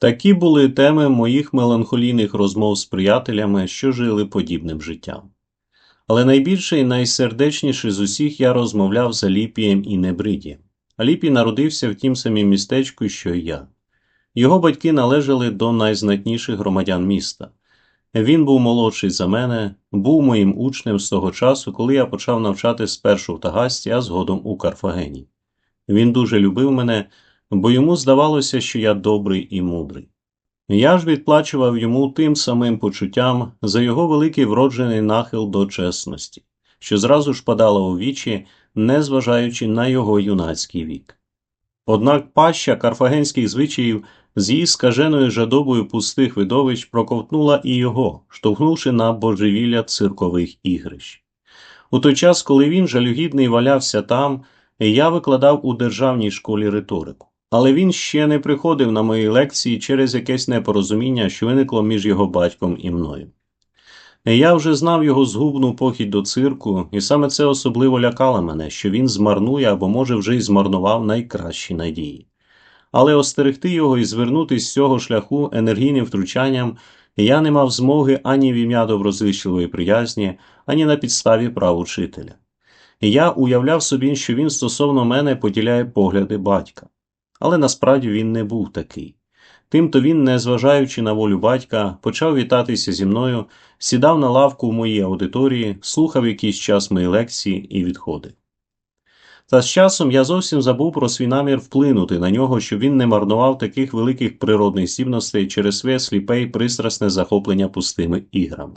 Такі були теми моїх меланхолійних розмов з приятелями, що жили подібним життям. Але найбільше і найсердечніше з усіх я розмовляв з Аліпієм і Небридієм. Аліпій народився в тім самім містечку, що й я. Його батьки належали до найзнатніших громадян міста. Він був молодший за мене, був моїм учнем з того часу, коли я почав навчати спершу в Тагасті, а згодом у Карфагені. Він дуже любив мене, бо йому здавалося, що я добрий і мудрий. Я ж відплачував йому тим самим почуттям за його великий вроджений нахил до чесності, що зразу ж падало у вічі, незважаючи на його юнацький вік. Однак паща карфагенських звичаїв з її скаженою жадобою пустих видовищ проковтнула і його, штовхнувши на божевілля циркових ігрищ. У той час, коли він жалюгідний валявся там, я викладав у державній школі риторику. Але він ще не приходив на мої лекції через якесь непорозуміння, що виникло між його батьком і мною. Я вже знав його згубну похідь до цирку, і саме це особливо лякало мене, що він змарнує або, може, вже й змарнував найкращі надії. Але остерегти його і звернути з цього шляху енергійним втручанням я не мав змоги ані в ім'я доброзичливої приязні, ані на підставі прав учителя. Я уявляв собі, що він стосовно мене поділяє погляди батька. Але насправді він не був такий. Тимто він, незважаючи на волю батька, почав вітатися зі мною, сідав на лавку в моїй аудиторії, слухав якийсь час мої лекції і відходив. Та з часом я зовсім забув про свій намір вплинути на нього, щоб він не марнував таких великих природних здібностей через своє сліпе й пристрасне захоплення пустими іграми.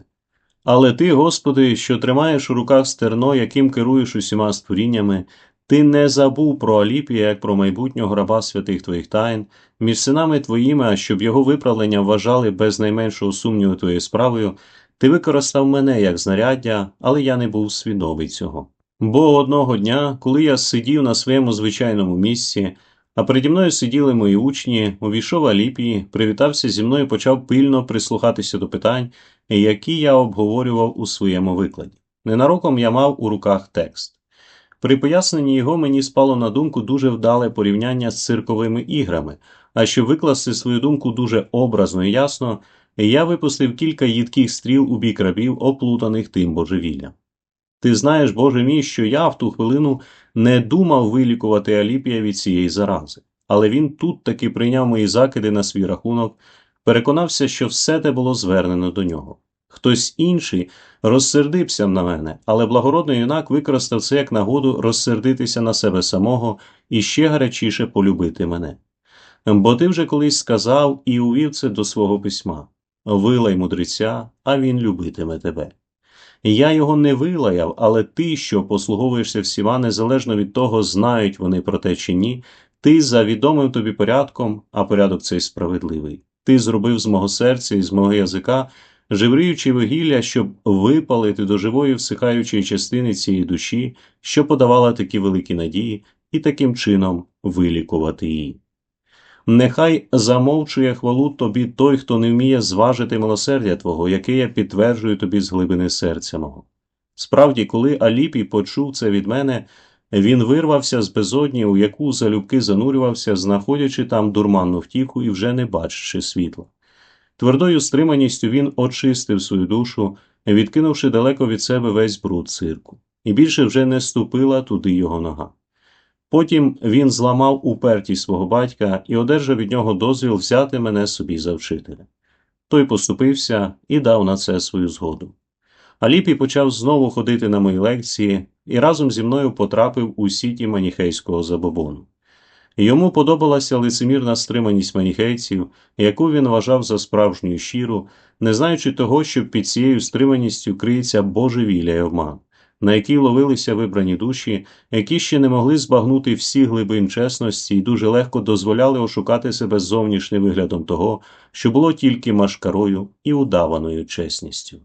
Але ти, Господи, що тримаєш у руках стерно, яким керуєш усіма створіннями, ти не забув про Аліпія, як про майбутнього раба святих твоїх тайн, між синами твоїми, щоб його виправлення вважали без найменшого сумніву твоєю справою, ти використав мене як знаряддя, але я не був свідомий цього. Бо одного дня, коли я сидів на своєму звичайному місці, а переді мною сиділи мої учні, увійшов Аліпій, привітався зі мною і почав пильно прислухатися до питань, які я обговорював у своєму викладі. Ненароком я мав у руках текст. При поясненні його мені спало на думку дуже вдале порівняння з цирковими іграми, а щоб викласти свою думку дуже образно і ясно, я випустив кілька їдких стріл у бік рабів, оплутаних тим божевіллям. Ти знаєш, Боже мій, що я в ту хвилину не думав вилікувати Аліпія від цієї зарази, але він тут таки прийняв мої закиди на свій рахунок, переконався, що все те було звернено до нього. Хтось інший розсердився на мене, але благородний юнак використав це як нагоду розсердитися на себе самого і ще гарячіше полюбити мене. Бо ти вже колись сказав і увів це до свого письма вилай мудреця, а він любитиме тебе. Я його не вилаяв, але ти, що послуговуєшся всіма, незалежно від того, знають вони про те чи ні, ти за відомим тобі порядком, а порядок цей справедливий. Ти зробив з мого серця і з мого язика жевріючи вугілля, щоб випалити до живої всихаючої частини цієї душі, що подавала такі великі надії, і таким чином вилікувати її. Нехай замовчує хвалу тобі той, хто не вміє зважити милосердя Твого, яке я підтверджую тобі з глибини серця мого. Справді, коли Аліпій почув це від мене, він вирвався з безодні, у яку залюбки занурювався, знаходячи там дурманну втіху і вже не бачачи світла. Твердою стриманістю він очистив свою душу, відкинувши далеко від себе весь бруд цирку, і більше вже не ступила туди його нога. Потім він зламав упертість свого батька і одержав від нього дозвіл взяти мене собі за вчителя. Той поступився і дав на це свою згоду. Аліпій почав знову ходити на мої лекції і разом зі мною потрапив у сіті маніхейського забобону. Йому подобалася лицемірна стриманість маніхейців, яку він вважав за справжню щиру, не знаючи того, що під цією стриманістю криється божевілля й обман, на якій ловилися вибрані душі, які ще не могли збагнути всі глибин чесності і дуже легко дозволяли ошукати себе зовнішнім виглядом того, що було тільки машкарою і удаваною чесністю.